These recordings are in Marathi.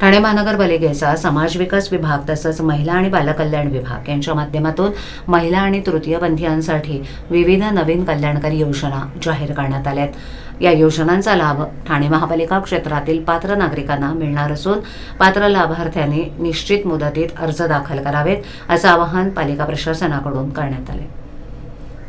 ठाणे महानगरपालिकेचा समाज विकास विभाग तसंच महिला आणि बालकल्याण विभाग यांच्या माध्यमातून महिला आणि तृतीयपंथीयांसाठी विविध नवीन कल्याणकारी योजना जाहीर करण्यात आल्यात. या योजनांचा लाभ ठाणे महापालिका क्षेत्रातील पात्र नागरिकांना मिळणार असून पात्र लाभार्थ्यांनी निश्चित मुदतीत अर्ज दाखल करावेत असं आवाहन पालिका प्रशासनाकडून करण्यात आले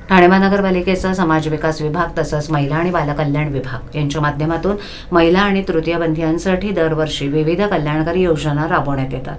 ठाणे महानगरपालिकेचा समाज विकास विभाग तसंच महिला आणि बालकल्याण विभाग यांच्या माध्यमातून महिला आणि तृतीयबंधीयांसाठी दरवर्षी विविध कल्याणकारी योजना राबवण्यात येतात.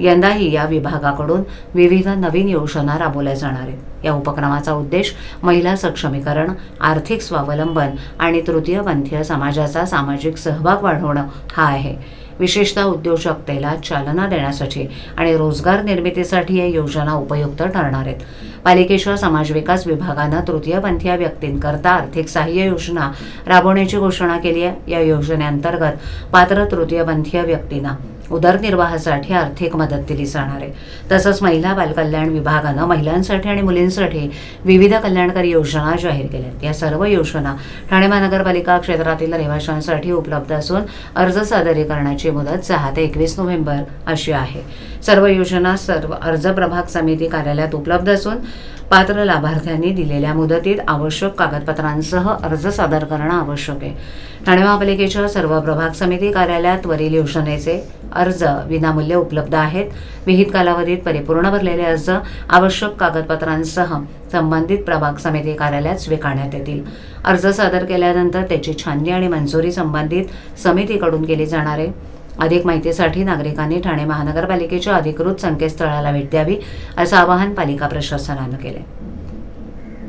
यंदाही या विभागाकडून विविध नवीन योजना राबवल्या जाणार आहेत. या उपक्रमाचा उद्देश महिला सक्षमीकरण आर्थिक स्वावलंबन आणि तृतीयपंथीय समाजाचा सामाजिक सहभाग वाढवणं हा आहे. विशेषतः उद्योजकतेला चालना देण्यासाठी आणि रोजगार निर्मितीसाठी या योजना उपयुक्त ठरणार आहेत. पालिकेच्या समाज विकास विभागानं तृतीयपंथीय व्यक्तींकरता आर्थिक सहाय्य योजना राबवण्याची घोषणा केली आहे. या योजनेअंतर्गत पात्र तृतीयपंथीय व्यक्तींना उदरनिर्वाहासाठी आर्थिक मदत दिली जाणार आहे. तसंच महिला बालकल्याण विभागानं महिलांसाठी आणि मुलींसाठी विविध कल्याणकारी योजना जाहीर केल्या आहेत. या सर्व योजना ठाणे महानगरपालिका क्षेत्रातील रहिवाशांसाठी उपलब्ध असून अर्ज सादरीकरणाची मुदत सहा ते एकवीस नोव्हेंबर अशी आहे. सर्व योजना सर्व अर्ज प्रभाग समिती कार्यालयात उपलब्ध असून पात्र लाभार्थ्यांनी दिलेल्या मुदतीत आवश्यक कागदपत्रांसह अर्ज सादर करणं आवश्यक आहे. ठाणे महापालिकेच्या सर्व प्रभाग समिती कार्यालयात वरील योजनेचे अर्ज विनामूल्य उपलब्ध आहेत. विहित कालावधीत परिपूर्ण भरलेले अर्ज आवश्यक कागदपत्रांसह संबंधित प्रभाग समिती कार्यालयात स्वीकारण्यात येतील. अर्ज सादर केल्यानंतर त्याची छाननी आणि मंजुरी संबंधित समितीकडून केली जाणार आहे. अधिक माहितीसाठी नागरिकांनी ठाणे महानगरपालिकेच्या अधिकृत संकेतस्थळाला भेट द्यावी असं आवाहन पालिका प्रशासनानं केलं